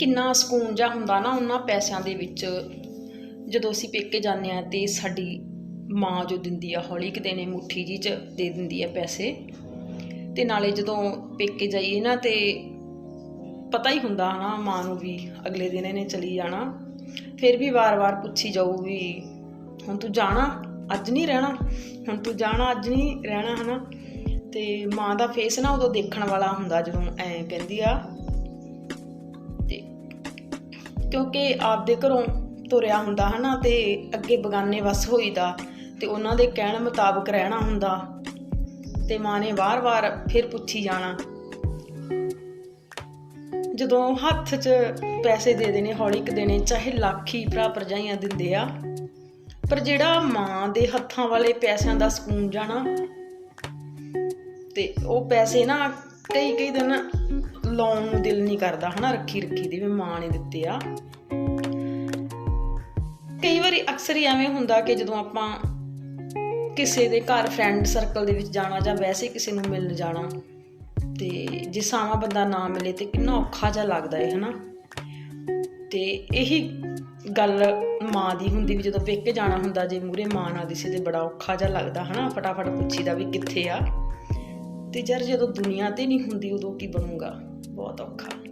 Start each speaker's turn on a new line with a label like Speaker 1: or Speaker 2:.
Speaker 1: ਕਿੰਨਾ ਸਕੂਨ ਜਾ ਹੁੰਦਾ ਨਾ ਉਹਨਾਂ ਪੈਸਿਆਂ ਦੇ ਵਿੱਚ। ਜਦੋਂ ਅਸੀਂ ਪੇਕੇ ਜਾਂਦੇ ਆ ਤੇ ਸਾਡੀ ਮਾਂ ਜੋ ਦਿੰਦੀ ਆ, ਹੌਲੀ ਕੁ ਦਿਨੇ ਮੁੱਠੀ ਜੀ ਚ ਦੇ ਦਿੰਦੀ ਆ ਪੈਸੇ। ਤੇ ਨਾਲੇ ਜਦੋਂ ਪੇਕੇ ਜਾਈਏ ਨਾ ਤੇ ਪਤਾ ਹੀ ਹੁੰਦਾ ਹਨਾ ਮਾਂ ਨੂੰ ਵੀ ਅਗਲੇ ਦਿਨ ਇਹਨੇ ਚਲੀ ਜਾਣਾ। ਫਿਰ ਵੀ ਵਾਰ-ਵਾਰ ਪੁੱਛੀ ਜਾਊ ਵੀ ਹੁਣ ਤੂੰ ਜਾਣਾ? ਅੱਜ ਨਹੀਂ ਰਹਿਣਾ? ਹੁਣ ਤੂੰ ਜਾਣਾ, ਅੱਜ ਨਹੀਂ ਰਹਿਣਾ, ਹਨਾ? ਤੇ ਮਾਂ ਦਾ ਫੇਸ ਨਾ ਉਦੋਂ ਦੇਖਣ ਵਾਲਾ ਹੁੰਦਾ ਜਦੋਂ ਐ ਕਹਿੰਦੀ ਆ ਕਿਉਂਕਿ ਆਪਦੇ ਘਰੋਂ ਤੁਰਿਆ ਹੁੰਦਾ ਹਨਾ ਤੇ ਅੱਗੇ ਬਗਾਨੇ ਵਸ ਹੋਈਦਾ ਤੇ ਉਹਨਾਂ ਦੇ ਕਹਿਣ ਮੁਤਾਬਕ ਰਹਿਣਾ ਹੁੰਦਾ ਤੇ ਮਾਂ ਨੇ ਵਾਰ-ਵਾਰ ਫਿਰ ਪੁੱਛੀ ਜਾਣਾ। ਜਦੋਂ ਹੱਥ 'ਚ ਪੈਸੇ ਦੇ ਦੇਣੇ, ਹੌਲੀ ਕੁ ਦੇਣੇ, ਚਾਹੇ ਲੱਖ ਹੀ ਭਰਾ ਭਰਜਾਈਆਂ ਦਿੰਦੇ ਆ, ਪਰ ਜਿਹੜਾ ਮਾਂ ਦੇ ਹੱਥਾਂ ਵਾਲੇ ਪੈਸਿਆਂ ਦਾ ਸਕੂਨ ਜਾਣਾ ਤੇ ਉਹ ਪੈਸੇ ਨਾ ਕਈ ਕਈ ਦਿਨ ਲਾਉਣ ਨੂੰ ਦਿਲ ਨਹੀਂ ਕਰਦਾ, ਹਨਾ? ਰੱਖੀ ਰੱਖੀ ਦੀ ਵੀ ਮਾਂ ਨੇ ਦਿੱਤੇ ਆ। ਕਈ ਵਾਰੀ ਅਕਸਰ ਹੀ ਐਵੇਂ ਹੁੰਦਾ ਕਿ ਜਦੋਂ ਆਪਾਂ ਕਿਸੇ ਦੇ ਘਰ ਫਰੈਂਡ ਸਰਕਲ ਦੇ ਵਿੱਚ ਜਾਣਾ ਜਾਂ ਵੈਸੇ ਕਿਸੇ ਨੂੰ ਮਿਲਣ ਜਾਣਾ, ਤੇ ਜੇ ਸਾਵਾਂ ਬੰਦਾ ਨਾ ਮਿਲੇ ਤੇ ਕਿੰਨਾ ਔਖਾ ਜਿਹਾ ਲੱਗਦਾ ਹੈ ਹਨਾ? ਤੇ ਇਹੀ ਗੱਲ ਮਾਂ ਦੀ ਹੁੰਦੀ ਵੀ ਜਦੋਂ ਪੇਕੇ ਜਾਣਾ ਹੁੰਦਾ, ਜੇ ਮੂਰੇ ਮਾਂ ਨਾ ਦਿਸੇ ਤੇ ਬੜਾ ਔਖਾ ਜਿਹਾ ਲੱਗਦਾ, ਹਨਾ? ਫਟਾਫਟ ਪੁੱਛੀਦਾ ਵੀ ਕਿੱਥੇ ਆ? ਤੇ ਜਰ ਜਦੋਂ ਦੁਨੀਆ ਤੇ ਨਹੀਂ ਹੁੰਦੀ ਉਦੋਂ ਕੀ ਬਣੂਗਾ? ਬਹੁਤ ਔਖਾ।